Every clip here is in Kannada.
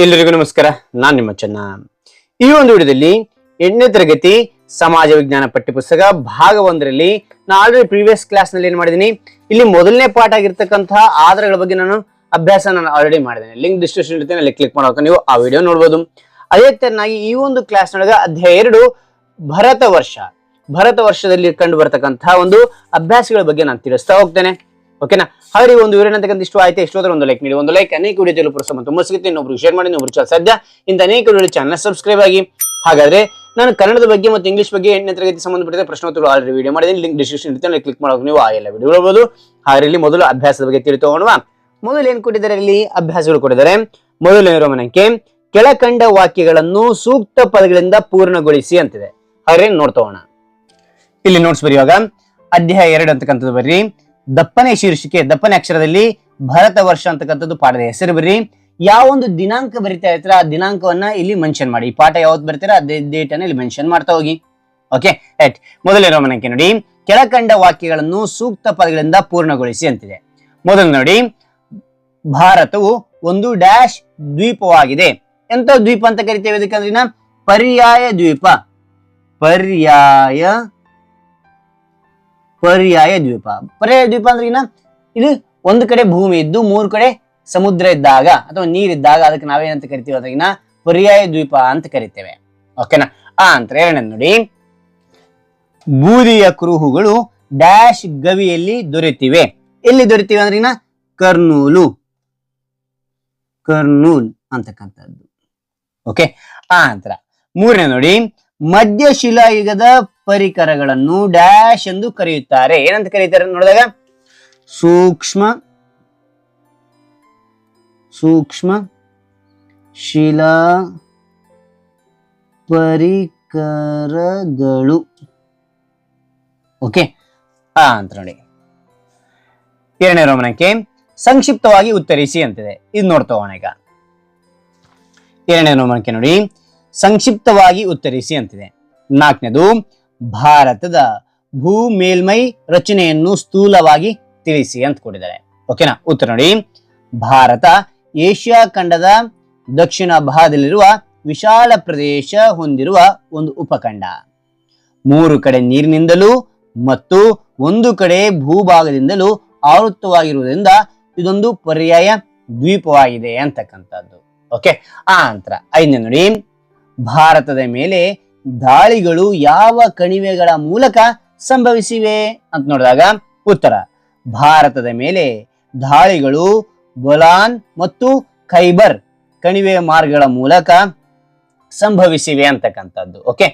ಎಲ್ಲರಿಗೂ ನಮಸ್ಕಾರ. ನಾನು ನಿಮ್ಮ ಚೆನ್ನ. ಈ ಒಂದು ವಿಡಿಯೋದಲ್ಲಿ ಎಂಟನೇ ತರಗತಿ ಸಮಾಜ ವಿಜ್ಞಾನ ಪಠ್ಯಪುಸ್ತಕ ಭಾಗ ಒಂದರಲ್ಲಿ ನಾನು ಆಲ್ರೆಡಿ ಪ್ರೀವಿಯಸ್ ಕ್ಲಾಸ್ನಲ್ಲಿ ಏನ್ ಮಾಡಿದೀನಿ? ಇಲ್ಲಿ ಮೊದಲನೇ ಪಾಠ ಆಗಿರ್ತಕ್ಕಂತಹ ಆಧಾರಗಳ ಬಗ್ಗೆ ನಾನು ಅಭ್ಯಾಸ ನಾನು ಆಲ್ರೆಡಿ ಮಾಡಿದ್ದೇನೆ ಲಿಂಕ್ ಡಿಸ್ಕ್ರಿಪ್ಷನ್ ಇರುತ್ತೆ, ಅಲ್ಲಿ ಕ್ಲಿಕ್ ಮಾಡೋಕೆ ನೀವು ಆ ವಿಡಿಯೋ ನೋಡ್ಬೋದು. ಅದೇ ತರನಾಗಿ ಈ ಒಂದು ಕ್ಲಾಸ್ ನೊಳಗೆ ಅಧ್ಯಾಯ ಎರಡು ಭರತ ವರ್ಷ ಭರತ ವರ್ಷದಲ್ಲಿ ಕಂಡು ಬರತಕ್ಕಂತಹ ಒಂದು ಅಭ್ಯಾಸಗಳ ಬಗ್ಗೆ ನಾನು ತಿಳಿಸ್ತಾ ಹೋಗ್ತೇನೆ. ಓಕೆನಾ? ಹಾಗೆ ಒಂದು ವಿವರಣೆ ಅಂತಕ್ಕಂಥ ಇಷ್ಟ ಆಯ್ತು. ಇಷ್ಟು ಹೋದ್ರೆ ಒಂದು ಲೈಕ್ ನೀಡಿ. ಒಂದು ಲೈಕ್ ಅನೇಕ ವಿಡಿಯೋ ತಲುಪುವ ಸಮ ತುಂಬ ಸಿಗುತ್ತೆ ಇನ್ನೊಬ್ರು ಶೇರ್ ಮಾಡಿ ಇನ್ನೊಬ್ರು ಸದ್ಯ ಇಂತ ಅನೇಕ ವಿಡಿಯೋ ಚಾನಲ್ ಸಬ್ಸ್ಕ್ರೈಬ್ ಆಗಿ. ಹಾಗಾದ್ರೆ ನಾನು ಕನ್ನಡದ ಬಗ್ಗೆ ಮತ್ತು ಇಂಗ್ಲಿಷ್ ಬಗ್ಗೆ ಎಂಟನೇ ತರಗತಿ ಸಂಬಂಧಪಟ್ಟ ಪ್ರಶ್ನೋತ್ತರಗಳು ಆಲ್ರೆಡಿ ವಿಡಿಯೋ ಮಾಡಿದ್ದೀನಿ. ಲಿಂಕ್ ಡಿಸ್ಕ್ರಿಪ್ಷನ್ ಇರುತ್ತೆ. ಕ್ಲಿಕ್ ಮಾಡೋಕೆ ನೀವು ಆ ಎಲ್ಲ ವಿಡಿಯೋ ನೋಡಬಹುದು ಹಾಗೆ ಇಲ್ಲಿ ಮೊದಲು ಅಭ್ಯಾಸದ ಬಗ್ಗೆ ತಿಳಿ ತಗೊಳ್ಳುವ ಮೊದಲು ಏನ್ ಕೊಟ್ಟಿದ್ದಾರೆ? ಇಲ್ಲಿ ಅಭ್ಯಾಸಗಳು ಕೊಟ್ಟಿದ್ದಾರೆ. ಮೊದಲನೇ ಮನಕ್ಕೆ ಕೆಳಕಂಡ ವಾಕ್ಯಗಳನ್ನು ಸೂಕ್ತ ಪದಗಳಿಂದ ಪೂರ್ಣಗೊಳಿಸಿ ಅಂತಿದೆ. ಹಾಗೆ ಹೋಗೋಣ. ಇಲ್ಲಿ ನೋಟ್ಸ್ ಇವಾಗ ಅಧ್ಯಾಯ ಎರಡು ಅಂತಕ್ಕಂಥದ್ದು ಬರ್ರಿ. ದಪ್ಪನೆ ಶೀರ್ಷಿಕೆ, ದಪ್ಪನೆ ಅಕ್ಷರದಲ್ಲಿ ಭರತ ವರ್ಷ ಅಂತಕ್ಕಂಥದ್ದು ಪಾಠದ ಹೆಸರು ಬರ್ರಿ. ಯಾವ ಒಂದು ದಿನಾಂಕ ಬರಿತಾ ಇರ್ತೀರ, ಆ ದಿನಾಂಕವನ್ನ ಇಲ್ಲಿ ಮೆನ್ಷನ್ ಮಾಡಿ. ಈ ಪಾಠ ಯಾವತ್ತು ಬರ್ತೀರಾ, ಅದೇ ಡೇಟ್ ಅನ್ನ ಇಲ್ಲಿ ಮೆನ್ಷನ್ ಮಾಡ್ತಾ ಹೋಗಿ. ಓಕೆ ರೈಟ್ ಮೊದಲನೇ ರೋಮನಕ್ಕೆ ನೋಡಿ. ಕೆಳಕಂಡ ವಾಕ್ಯಗಳನ್ನು ಸೂಕ್ತ ಪದಗಳಿಂದ ಪೂರ್ಣಗೊಳಿಸಿ ಅಂತಿದೆ. ಮೊದಲು ನೋಡಿ. ಭಾರತವು ಒಂದು ಡ್ಯಾಶ್ ದ್ವೀಪವಾಗಿದೆ. ಎಂತ ದ್ವೀಪ ಅಂತ ಕರಿತೇವೆ ಅದಕ್ಕೆ ಪರ್ಯಾಯ ದ್ವೀಪ. ಪರ್ಯಾಯ ಪರ್ಯಾಯ ದ್ವೀಪ. ಪರ್ಯಾಯ ದ್ವೀಪ ಅಂದ್ರೆ ಏನ? ಇದು ಒಂದು ಕಡೆ ಭೂಮಿ ಇದ್ದು ಮೂರು ಕಡೆ ಸಮುದ್ರ ಇದ್ದಾಗ ಅಥವಾ ನೀರಿದ್ದಾಗ ಅದಕ್ಕೆ ನಾವೇನಂತ ಕರಿತೀವಿ ಅದಕ್ಕಿನ ಪರ್ಯಾಯ ದ್ವೀಪ ಅಂತ ಕರಿತೇವೆ. ಓಕೆನಾ ಆ ಅಂತ ಎರಡನೇ ನೋಡಿ. ಬೂದಿಯ ಕುರುಹುಗಳು ಡ್ಯಾಶ್ ಗವಿಯಲ್ಲಿ ದೊರೆತಿವೆ. ಎಲ್ಲಿ ದೊರೆತಿವೆ ಅಂದ್ರೆ ಕರ್ನೂಲು. ಕರ್ನೂಲ್ ಅಂತಕ್ಕಂಥದ್ದು. ಓಕೆ ಆ ನಂತರ ಮೂರನೇ ನೋಡಿ. ಮಧ್ಯಶಿಲಾಯುಗದ ಪರಿಕರಗಳನ್ನು ಡ್ಯಾಶ್ ಎಂದು ಕರೆಯುತ್ತಾರೆ. ಏನಂತ ಕರೀತಾರೆ ನೋಡಿದಾಗ? ಸೂಕ್ಷ್ಮ ಸೂಕ್ಷ್ಮ, ಶಿಲಾ, ಪರಿಕರಗಳು. ಓಕೆ, ಆ ಅಂತ ನೋಡಿ. ಎರಡನೇ ರೋಮನಕ್ಕೆ ಸಂಕ್ಷಿಪ್ತವಾಗಿ ಉತ್ತರಿಸಿ ಅಂತಿದೆ. ಇದು ನೋಡ್ತಾ ಈಗ. ಎರಡನೇ ರೋಮನಕ್ಕೆ ನೋಡಿ, ಸಂಕ್ಷಿಪ್ತವಾಗಿ ಉತ್ತರಿಸಿ ಅಂತಿದೆ. ನಾಲ್ಕನೇದು ಭಾರತದ ಭೂ ಮೇಲ್ಮೈ ರಚನೆಯನ್ನು ಸ್ಥೂಲವಾಗಿ ತಿಳಿಸಿ ಅಂತ ಕೊಟ್ಟಿದ್ದಾರೆ. ಓಕೆನಾ ಉತ್ತರ ನೋಡಿ. ಭಾರತ, ಏಷ್ಯಾ ಖಂಡದ ದಕ್ಷಿಣ ಭಾಗದಲ್ಲಿರುವ ವಿಶಾಲ ಪ್ರದೇಶ ಹೊಂದಿರುವ ಒಂದು ಉಪಖಂಡ. ಮೂರು ಕಡೆ ನೀರಿನಿಂದಲೂ ಮತ್ತು ಒಂದು ಕಡೆ ಭೂಭಾಗದಿಂದಲೂ ಆವೃತ್ತವಾಗಿರುವುದರಿಂದ ಇದೊಂದು ಪರ್ಯಾಯ ದ್ವೀಪವಾಗಿದೆ ಅಂತಕ್ಕಂಥದ್ದು. ಓಕೆ ಆ ನಂತರ ಐದನೇ ನೋಡಿ. ಭಾರತದ ಮೇಲೆ ದಾಳಿಗಳು ಯಾವ ಕಣಿವೆಗಳ ಮೂಲಕ ಸಂಭವಿಸಿವೆ ಅಂತ ನೋಡಿದಾಗ ಉತ್ತರ, ಭಾರತದ ಮೇಲೆ ದಾಳಿಗಳು ಬೊಲಾನ್ ಮತ್ತು ಖೈಬರ್ ಕಣಿವೆ ಮಾರ್ಗಗಳ ಮೂಲಕ ಸಂಭವಿಸಿವೆ ಅಂತಕ್ಕಂಥದ್ದು ಓಕೆ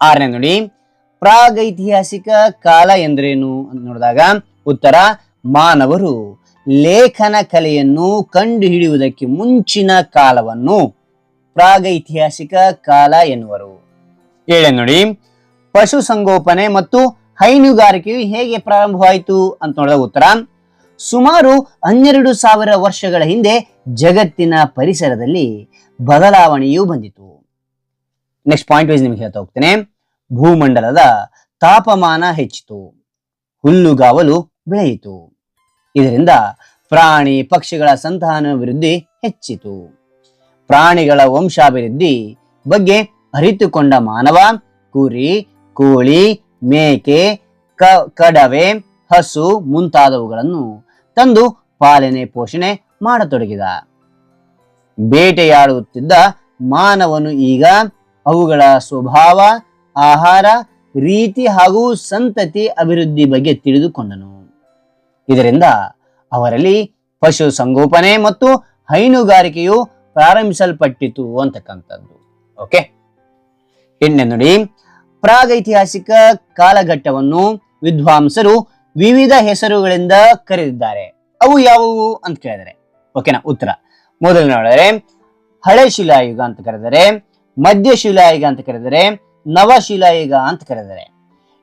ಆರನೇ ನೋಡಿ, ಪ್ರಾಗೈತಿಹಾಸಿಕ ಕಾಲ ಎಂದ್ರೇನು ಅಂತ ನೋಡಿದಾಗ ಉತ್ತರ, ಮಾನವರು ಲೇಖನ ಕಲೆಯನ್ನು ಕಂಡುಹಿಡಿಯುವುದಕ್ಕೆ ಮುಂಚಿನ ಕಾಲವನ್ನು ಪ್ರಾಗೈತಿಹಾಸಿಕ ಕಾಲ ಎನ್ನುವರು. ಏಳನೇ ನೋಡಿ, ಪಶು ಸಂಗೋಪನೆ ಮತ್ತು ಹೈನುಗಾರಿಕೆಯು ಹೇಗೆ ಪ್ರಾರಂಭವಾಯಿತು ಅಂತ ನೋಡಿದ ಉತ್ತರ, ಸುಮಾರು ಹನ್ನೆರಡು ಸಾವಿರ ವರ್ಷಗಳ ಹಿಂದೆ ಜಗತ್ತಿನ ಪರಿಸರದಲ್ಲಿ ಬದಲಾವಣೆಯೂ ಬಂದಿತು. ನೆಕ್ಸ್ಟ್ ಪಾಯಿಂಟ್ ವೈಸ್ ನಿಮ್ಗೆ ಹೇಳ್ತಾ ಹೋಗ್ತೇನೆ, ಭೂಮಂಡಲದ ತಾಪಮಾನ ಹೆಚ್ಚಿತು, ಹುಲ್ಲುಗಾವಲು ಬೆಳೆಯಿತು. ಇದರಿಂದ ಪ್ರಾಣಿ ಪಕ್ಷಿಗಳ ಸಂತಾನಾಭಿವೃದ್ಧಿ ಹೆಚ್ಚಿತು. ಪ್ರಾಣಿಗಳ ವಂಶಾಭಿವೃದ್ಧಿ ಬಗ್ಗೆ ಅರಿತುಕೊಂಡ ಮಾನವ, ಕುರಿ, ಕೋಳಿ, ಮೇಕೆ, ಕ- ಕಡವೆ, ಹಸು ಮುಂತಾದವುಗಳನ್ನು ತಂದು ಪಾಲನೆ ಪೋಷಣೆ ಮಾಡತೊಡಗಿದ. ಬೇಟೆಯಾಡುತ್ತಿದ್ದ ಮಾನವನು ಈಗ ಅವುಗಳ ಸ್ವಭಾವ, ಆಹಾರ, ರೀತಿ ಹಾಗೂ ಸಂತತಿ ಅಭಿವೃದ್ಧಿ ಬಗ್ಗೆ ತಿಳಿದುಕೊಂಡನು. ಇದರಿಂದ ಅವರಲ್ಲಿ ಪಶು ಸಂಗೋಪನೆ ಮತ್ತು ಹೈನುಗಾರಿಕೆಯು ಪ್ರಾರಂಭಿಸಲ್ಪಟ್ಟಿತು ಅಂತಕ್ಕಂಥದ್ದು. ಓಕೆ ಇನ್ನೆ ನೋಡಿ. ಪ್ರಾಗೈತಿಹಾಸಿಕ ಕಾಲಘಟ್ಟವನ್ನು ವಿದ್ವಾಂಸರು ವಿವಿಧ ಹೆಸರುಗಳಿಂದ ಕರೆದಿದ್ದಾರೆ. ಅವು ಯಾವುವು ಅಂತ ಕೇಳಿದರೆ ಓಕೆನಾ ಉತ್ತರ. ಮೊದಲು ನೋಡಿದರೆ, ಹಳೆ ಶಿಲಾಯುಗ ಅಂತ ಕರೆದರೆ, ಮಧ್ಯ ಶಿಲಾಯುಗ ಅಂತ ಕರೆದರೆ ನವಶಿಲಾಯುಗ ಅಂತ ಕರೆದರೆ.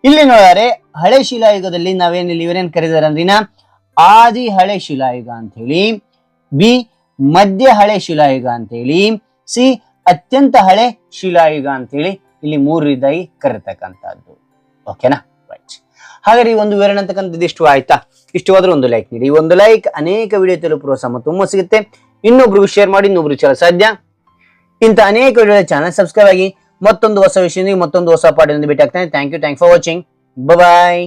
ಇಲ್ಲಿ ನೋಡಿದರೆ, ಹಳೆ ಶಿಲಾಯುಗದಲ್ಲಿ ನಾವೇನಿಲ್ಲ, ಇವರೇನ್ ಕರೆದಾರೆ ಅಂದ್ರಿನ? ಆದಿ ಹಳೆ ಶಿಲಾಯುಗ ಅಂತ ಹೇಳಿ, ಬಿ ಮಧ್ಯ ಹಳೆ ಶಿಲಾಯುಗ ಅಂತ ಹೇಳಿ ಸಿ ಅತ್ಯಂತ ಹಳೆ ಶಿಲಾಯುಗ ಅಂತ ಹೇಳಿ ಇಲ್ಲಿ ಮೂರು ರೀತಿಯಾಗಿ ಕರೀತಕ್ಕಂಥದ್ದು. ಓಕೆನಾ ರೈಟ್ ಹಾಗಾದ್ರೆ ಈ ಒಂದು ವಿವರಣೆ ಅಂತಕ್ಕಂಥದ್ದು ಇಷ್ಟು ಆಯ್ತಾ? ಇಷ್ಟು ಹೋದ್ರೆ ಒಂದು ಲೈಕ್ ನೀಡಿ. ಈ ಒಂದು ಲೈಕ್ ಅನೇಕ ವಿಡಿಯೋ ತಲುಪುವ ಸಮ ತುಂಬ ಸಿಗುತ್ತೆ. ಇನ್ನೊಬ್ರಿಗೂ ಶೇರ್ ಮಾಡಿ ಇನ್ನೊಬ್ರು ಚಲ ಸಾಧ್ಯ. ಇಂಥ ಅನೇಕ ವಿಡಿಯೋ ಚಾನಲ್ ಸಬ್ಸ್ಕ್ರೈಬ್ ಆಗಿ ಮತ್ತೊಂದು ಹೊಸ ವಿಷಯದೊಂದಿಗೆ ಮತ್ತೊಂದು ಹೊಸ ಪಾಠದಿಂದ ಭೇಟಿ ಆಗ್ತಾನೆ. Thank you thank for watching bye